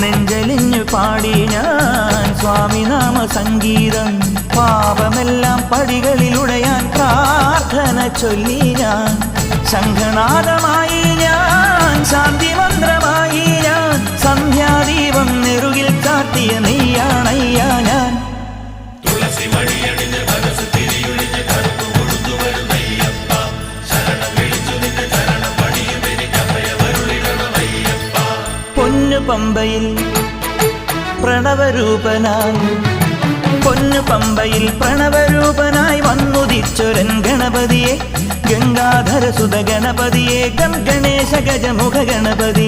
നെഞ്ചലിഞ്ഞു പാടി ഞാൻ സ്വാമിനാമ സംഗീതം. പാപമെല്ലാം പടികളിലുടയാൻ പ്രാർത്ഥന ചൊല്ലി ഞാൻ. ശംഖനാഥമായി ഞാൻ ശാന്തി മന്ത്രമായി പമ്പയിൽ പ്രണവരൂപനായി. പൊന്നു പമ്പയിൽ പ്രണവരൂപനായി വന്നുദിച്ചൊരൻ ഗണപതിയെ. ഗംഗാധര സുത ഗം ഗണേശ ഗജമുഖ ഗണപതിയെ.